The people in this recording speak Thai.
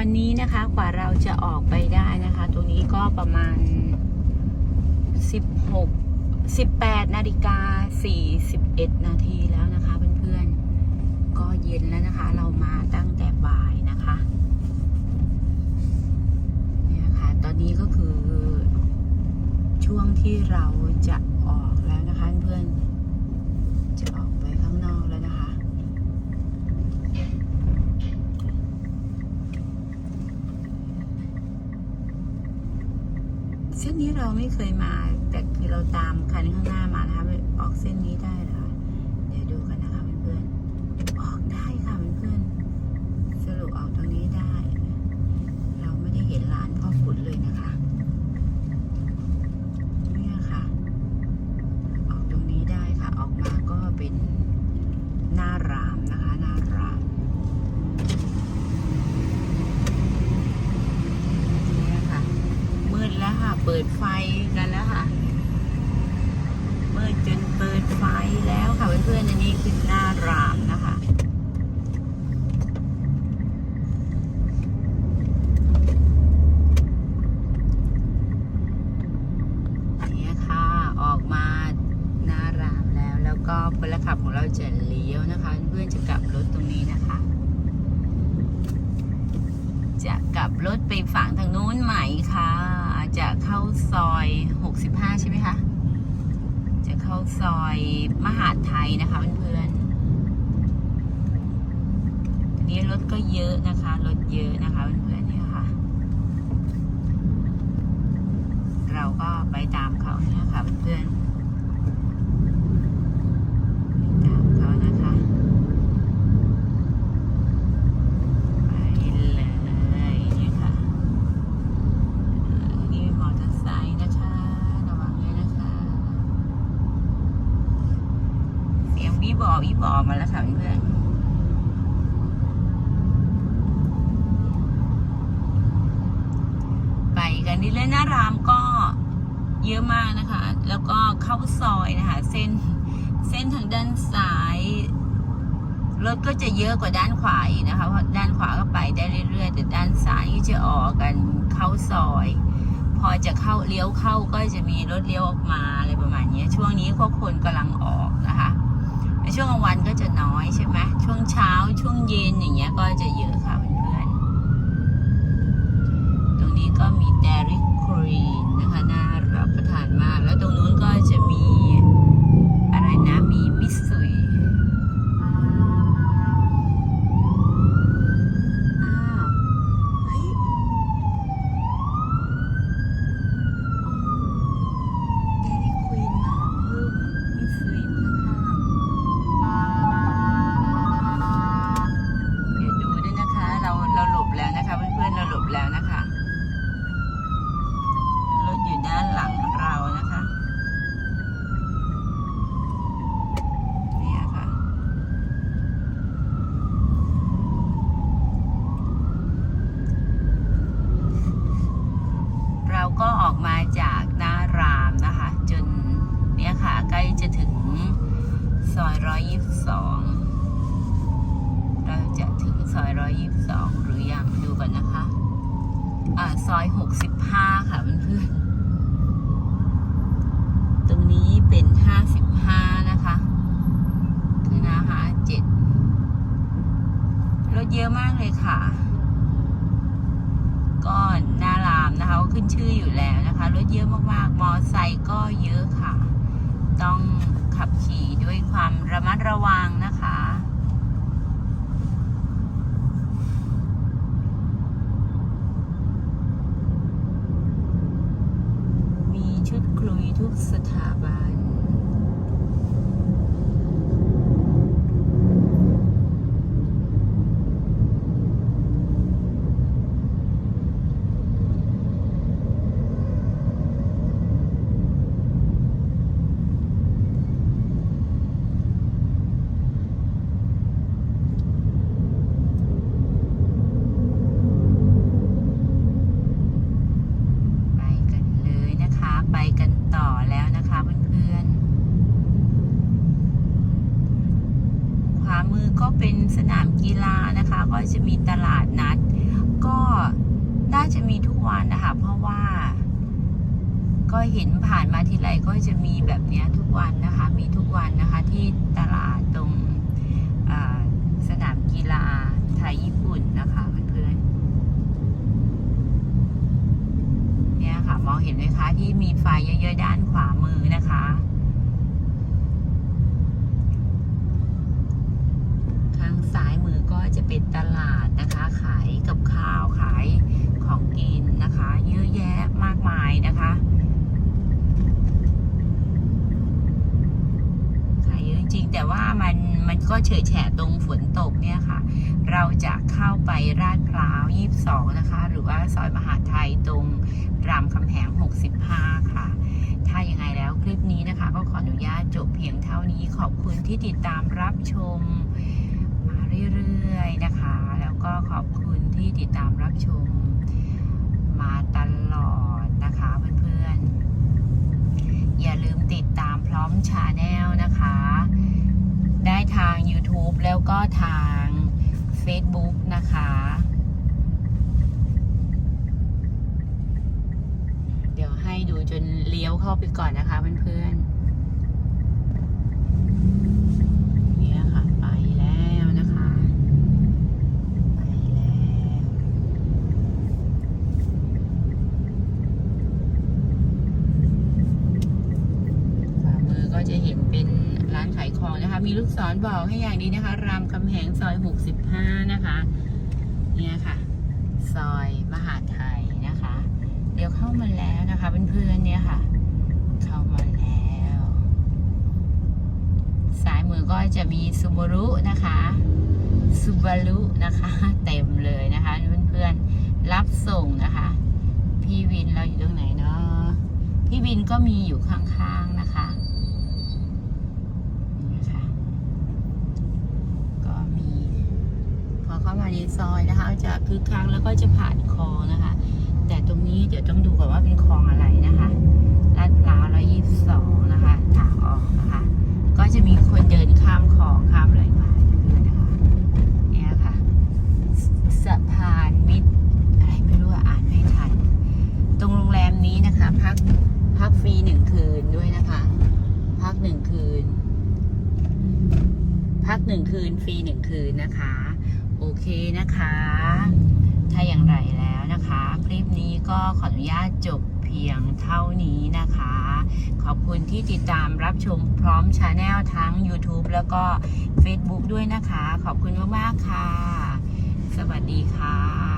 อนนี้นะคะกว่าเราจะออกไปได้นะคะ ตรงนี้ก็ประมาณ 16 18นาฬิกา41 นาทีแล้วนะคะเพื่อนๆ ก็เย็นแล้วนะคะ เรามาตั้งแต่บ่ายนะคะเนี่ยค่ะ ตอนนี้ก็คือช่วงที่เราจะออกแล้วนะคะเพื่อนๆจะออกไปข้างนอกแล้วนะคะ เส้นนี้เราไม่เคยมา แต่คือเราตามคันข้างหน้ามานะคะออกเส้นนี้ได้เหรอคะเดี๋ยวดูกันๆออกได้ค่ะเพื่อนๆสรุปออกตรงนี้ได้ เราไม่ได้เห็นร้านพ่อขุนเลยนะคะเนี่ยค่ะ ออกตรงนี้ได้ค่ะ ออกมาก็เป็นหน้ารามนะคะหน้ารามเนี่ยค่ะ มืดแล้วค่ะ เปิดไฟกันแล้วค่ะมืดจนเปิดไฟแล้วค่ะเพื่อนๆอันนี้คือหน้ารามนะคะเนี่ยค่ะออกมาหน้ารามแล้วแล้วก็พลขับของเราจะเลี้ยวนะคะ เพื่อนจะกลับรถตรงนี้นะคะ จะกลับรถไปฝั่งทางนู้นใหม่ค่ะ จะเข้าซอย 65 ใช่ไหมคะ จะเข้าซอยมหาดไทยนะคะเพื่อนๆทีนี้รถก็เยอะนะคะ รถเยอะนะคะเพื่อนๆเนี่ยค่ะ เราก็ไปตามเขาเนี่ยค่ะเพื่อนๆไปตามเขานะคะ ไปเลยนี่ค่ะเอ่อนี่มอเตอร์ไซค์นะคะ ระวังด้วยนะคะ เสียง วิบอวิบอมาแล้วค่ะเพื่อนไปกันนี่เลยหน้ารามก็เยอะมากนะคะ แล้วก็เข้าซอยนะคะ เส้นเส้นทางด้านซ้ายรถก็จะเยอะกว่าด้านขวาอีกนะคะ เพราะด้านขวาก็ไปได้เรื่อยๆ แต่ด้านซ้ายก็จะออกกันเข้าซอย พอจะเข้าเลี้ยวเข้าก็จะมีรถเลี้ยวออกมาอะไรประมาณนี้ ช่วงนี้พวกคนกำลังออกนะคะ ช่วงกลางวันก็จะน้อยใช่ไหมช่วงเช้าช่วงเย็นอย่างเงี้ยก็จะเยอะค่ะเพื่อนๆ ตรงนี้ก็มีเดริคครีนนะคะน่ารับประทานมาก แล้วตรงนู้นก็จะมีอะไรนะมีมิสซุย อ้าวเฮ้ยเดลี่ควีนมาเพิ่มมิสซุยข้างๆเดี๋ยวดูด้วยนะคะ เราเราหลบแล้วนะคะ เพื่อนๆเราหล บแล้วนะคะ รถอยู่ด้านหลังเรานะคะเนี่ยค่ะ เราก็ออกมาจากหน้ารามนะคะ จนเนี่ยค่ะ ใกล้จะถึงซอยร้อยยี่สิบสองเราจะถึงซอยร้อยยี่สิบสองหรือยังดูก่อนนะคะ ซอยหกสิบห้าค่ะเพื่อนๆ ตรงนี้เป็นห้าสิบห้านะคะคือนะคะเจ็ดรถเยอะมากเลยค่ะ ก็หน้ารามนะคะก็ขึ้นชื่ออยู่แล้วนะคะ รถเยอะมากๆ มอไซค์ก็เยอะค่ะ ต้องขับขี่ด้วยความระมัดระวังนะคะ มีชุดคลุย ทุกสถาบัน ไปกันเลยนะคะ ไปกันต่อแล้วนะคะเพื่อนๆ ขวามือก็เป็น สนามกีฬานะคะ ก็จะมีตลาดนัด ก็าจะมีทุกวันนะคะ เพราะว่า ก็เห็นผ่านมาทีไรก็จะมีแบบนี้ทุกวันนะคะ มีทุกวันนะคะที่ตลาดตรงสนามกีฬาไทยญี่ปุ่นนะคะเพื่อนๆเนี่ยค่ะ มองเห็นไหมคะที่มีไฟเยอะๆด้านขวามือนะคะ ทาง ซ้ายมือก็จะเป็นตลาดนะคะ ขายกับข้าวขายของกินนะคะ เยอะแยะมากมายนะคะขายเยอะจริงแต่ว่ามันมันก็เฉยแฉะตรงฝนตกเนี่ยค่ะ เราจะเข้าไปลาดพร้าว22นะคะ หรือว่าซอยมหาไทยตรงรามคำแหง65 ค่ะ ถ้ายังไงแล้วคลิปนี้นะคะ ก็ขออนุญาตจบเพียงเท่านี้ขอบคุณที่ติดตามรับชม เรื่อยๆนะคะ แล้วก็ขอบคุณที่ติดตามรับชมมาตลอดนะคะเพื่อนๆ อย่าลืมติดตามพร้อมชาแนลนะคะ ได้ทาง YouTube แล้วก็ทาง Facebook นะคะ เดี๋ยวให้ดูจนเลี้ยวเข้าไปก่อนนะคะเพื่อนๆ เนี่ยค่ะ ไปแล้วนะคะ ไปแล้ว ขวามือก็จะเห็นเป็นร้านขายของนะคะ มีลูกศรบอกให้อย่างนี้นะคะ รามคำแหงซอย 65 นะคะ เนี่ยค่ะ ซอยมหาไทยนะคะ เดี๋ยวเข้ามาแล้วนะคะเพื่อนๆเนี่ยค่ะ เข้ามาแล้วซ้ายมือก็จะมีซูบารุนะคะซูบารุนะคะ เต็มเลยนะคะเพื่อนๆรับส่งนะคะ พี่วินเราอยู่ตรงไหนเนาะพี่วินก็มีอยู่ข้างๆนะคะนี่นะคะก็มี พอเข้ามา ในซอยนะคะ จะคึกคักแล้วก็จะผ่านคลองนะคะ แต่ตรงนี้เดี๋ยวต้องดูก่อนว่าเป็นคลองอะไรนะคะลาดพร้าวร้อยยี่สิบสองนะคะทางออกนะคะ ก็จะมีคนเดินข้ามคลองข้ามอะไรมาด้วยนะคะเนี่ยค่ะสสะพานมิตรอะไรไม่รู้อ่านไม่ทัน ตรงโรงแรมนี้นะคะ พักพักฟรีหนึ่งคืนด้วยนะคะ พักหนึ่งคืนพักหนึ่งคืน ฟรีหนึ่งคืนนะคะ โอเคนะคะ ถ้าอย่างไรแล้วนะคะ คลิปนี้ก็ขออนุญาตจบเพียงเท่านี้นะคะ ขอบคุณที่ติดตามรับชมพร้อมชาแนลทั้ง YouTube แล้วก็ Facebook ด้วยนะคะ ขอบคุณมาก ๆ ค่ะ สวัสดีค่ะ